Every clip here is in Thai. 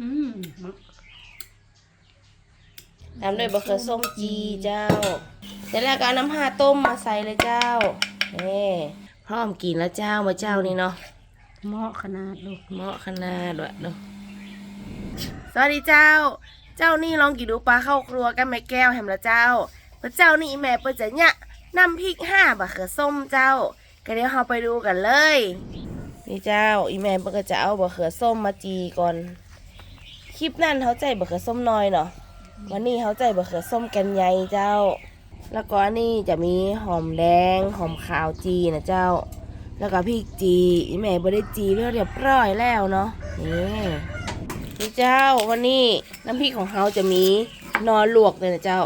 อืมตามด้วยบะเขือส้มจีเจ้า เสร็จแล้วก็เอาน้ำห่าต้มมาใส่เลยเจ้านี่พร้อมกินแล้วเจ้ามาเจ้านี่เนาะเหมาะขนาดลูกเหมาะขนาดด้วยเนาะสวัสดีเจ้า เจ้านี่ลองกินดูปลาเข้าครัวกันแม่แก้วแฮมละเจ้าพระเจ้านี่แม่เปิดจะเนี่ยน้ำพริกห้าบะเขือส้มเจ้าก็เดี๋ยวเราไปดูกันเลย นี่เจ้าอีแม่เปิดก็จะเอาบะเขือส้มมาจีก่อน คลิปนั้นเขาใจบะเขือส้มน้อยเนาะวันนี้เขาใจบะเขือส้มแกันใหญ่เจ้า แล้วก็อันนี้จะมีหอมแดงหอมขาวจีนะเจ้า แล้วก็พริกจีอีแม่บได้จีเรียบร้อยแล้วเนาะนี่นี่เจ้าวันนี้น้ำพริกของเขาจะมีนอลวกเลยนะเจ้า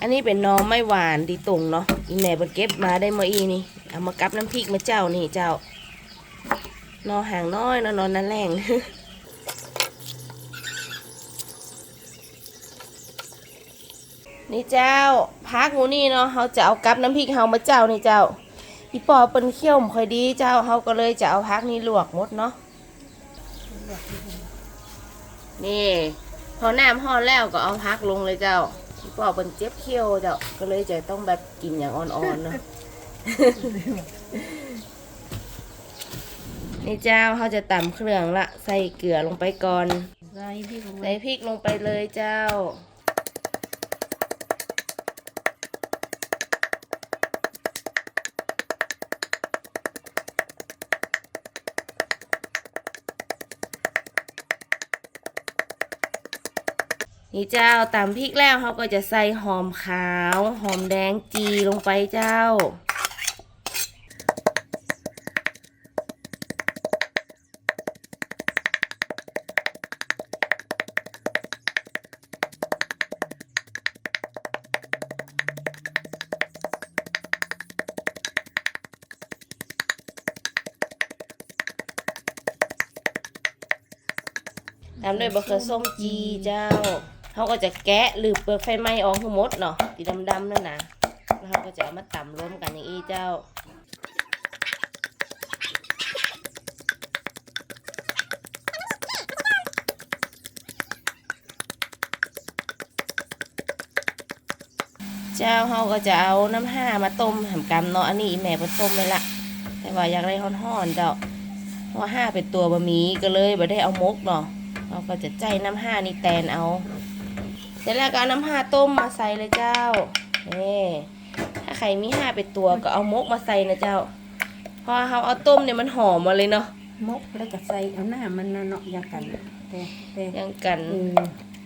อันนี้เป็นนอไม่หวานดีตุ่งเนาะอีแม่เปินเก็บมาได้เมื่ออีนี่เอามากับน้ำพริกมาเจ้านี่เจ้านอห่างน้อยนอนอนนั่นแรง นี่เจ้าพักหมูนี่เนาะเขาจะเอากับน้ำพริกเฮามาเจ้านี่เจ้าพี่ปอเป็นเขี้ยวมค่อยดีเจ้าเขาก็เลยจะเอาพักนี้ลวกหมดเนาะนี่พอน้ำห่อนแล้วก็เอาพักลงเลยเจ้าพี่ปอเป็นเจ็บเขี้ยวเจ้าก็เลยจะต้องแบบกินอย่างอ่อนๆเนาะนี่เจ้าเขาจะตำเครื่องละใส่เกลือลงไปก่อนใส่พี่ของใส่พริกลงไปเลยเจ้า นี่เจ้าตำพริกแล้วเขาก็จะใส่หอมขาว หอมแดงจีลงไปเจ้า ตามด้วยบะเขือส้มจีเจ้า เขาก็จะแกะหรือเปลือกไฟไหม้ออกทั้งหมดเนาะตีดำๆนั่นนะแล้วเขาก็จะเอามาตำรวมกันอย่างนี้เจ้าเจ้าเขาก็จะเอาน้ำห้ามาต้มหมกำเนาะอันนี้แม่เพิ่นต้มไว้ละแต่ว่าอยากได้ห่อนๆเจ้าเพราะห้าเป็นตัวบะหมี่ก็เลยบ่ได้เอามกเนาะเราก็จะใจน้ำห้านี่แตนเอา ร็จแล้วก็เอาน้ำห้าต้มมาใส่เลยเจ้านี่ถ้าใครมีห้าเป็นตัวก็เอามกมาใส่นะเจ้าเพอเขาเอาต้มเนี่ยมันหอมมาเลยเนาะมกแล้วก็ใส่เอาหน้ามันเนาะอย่างกันแต่แต่ยังกันเออ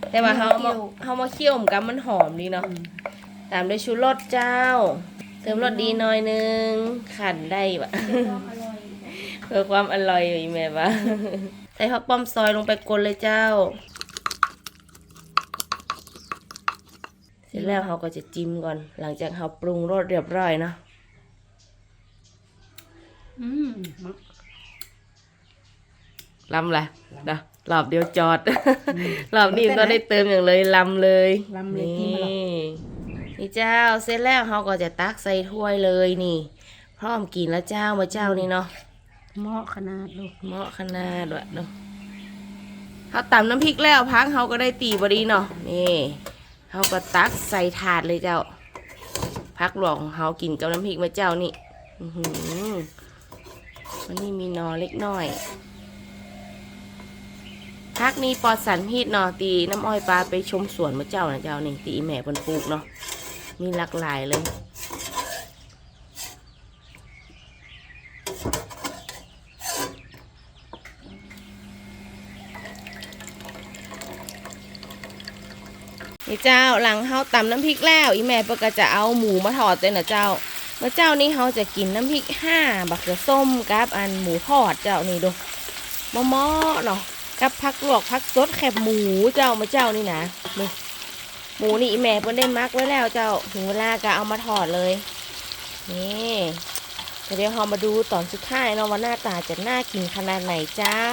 แต่ว่าเขาเอามาเคี่ยวเขามาเคี่ยวมกันมันหอมดีเนาะ อืมตามด้วยชูรสเจ้า เติมรสดีหน่อยนึง ขันได้ปะเพื่อความอร่อยอยู่อีแม่ปะใส่ผักป้อมซอยลงไปกลนเลยเจ้า เส ร็จแล้วเราก็จะจิ้มก่อน หลังจากเราปรุงรสเรียบร้อยเนาะอืมเหมาะลำแหละเด้อรอบเดียวจอด รอบนี้ก็ได้เติมอย่างเลยลำเลยลำเลยกินมาหรอกนี่นี่เจ้าเสร็จแล้วเราก็จะตักใส่ถ้วยเลยนี่ พร้อมกินแล้วเจ้ามาเจ้านี่เนาะเหมาะขนาดลูกเหมาะขนาดด้วยเนาะเขาตำน้ำพริกแล้วพักเขาก็ได้ตีบดีเนาะนี่ เขาก็ตักใส่ถาดเลยเจ้าพักหลวงของเขากินกับน้ำพริกมาเจ้านี่อือหือวันนี้มีนอเล็กน้อยพักนี้ปลอดสารพิษเนาะตีน้ำอ้อยปลาไปชมสวนมาเจ้านะเจ้านี่ตีแม่บนปลูกเนาะมีหลากหลายเลย นี่เจ้าหลังเฮาตำน้ำพริกแล้วอีแม่ปก็จะเอาหมูมาทอดเจ้นะเจ้าเมื่อเจ้านี้เฮาจะกินน้ำพริกห้าบักเขือส้มกับอันหมูทอดเจ้านี่ดูมอมอเนาะกับผักลวกผักสดแคบหมูเจ้ามาเจ้านี่นะนี่หมูนี่อีแม่เพิ่นได้มักไว้แล้วเจ้าถึงเวลาก็เอามาทอดเลยนี่เดี๋ยวเรามาดูตอนสุดท้ายเนาะว่าหน้าตาจะน่ากินขนาดไหนเจ้า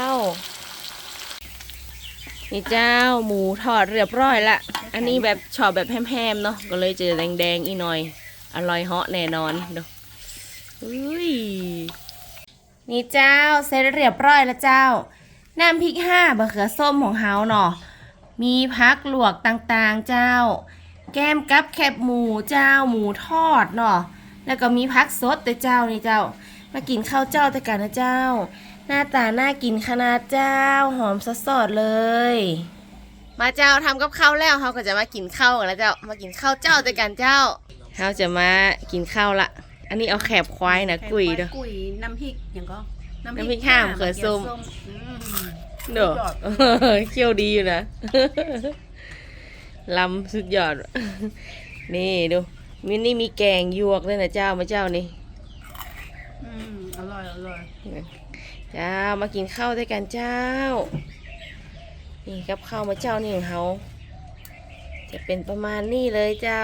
นี่เจ้าหมูทอดเรียบร้อยละ อันนี้แบบชอบแบบแฮมๆเนาะก็เลยจะแดงๆอีหน่อย อร่อยเหาะแน่นอนดูอุ้ยนี่เจ้าเสร็จเรียบร้อยแล้วเจ้า น้ำพริกห้าบะเขือส้มของเฮาเนาะมีพักลวกต่างๆเจ้า แก้มกับแคบหมูเจ้าหมูทอดเนาะแล้วก็มีพักสดแต่เจ้านี่เจ้า มากินข้าวเจ้าแต่กันนะเจ้า หน้าตาน่ากินขนาดเจ้าหอมสดๆเลย มาเจ้าทำกับข้าวแล้วเขาก็จะมากินข้าวกันแล้วเจ้ามากินข้าวเจ้าแต่กันเจ้าเขาจะมากินข้าวละ อันนี้เอาแคบควายนะกุยเด้อกุยน้ำพริกอย่างก็น้ำพริกห้ามเขือส้มอืมเด้อสุดยอดเคี่ยวดีอยู่นะลำสุดยอด นี่ดูมินี่มีแกงหยวกเลยนะเจ้ามาเจ้านี่อืมอร่อยอร่อย เจ้ามากินข้าวด้วยกันเจ้า นี่กับข้าวมาเจ้านี่ของเขาจะเป็นประมาณนี้เลยเจ้า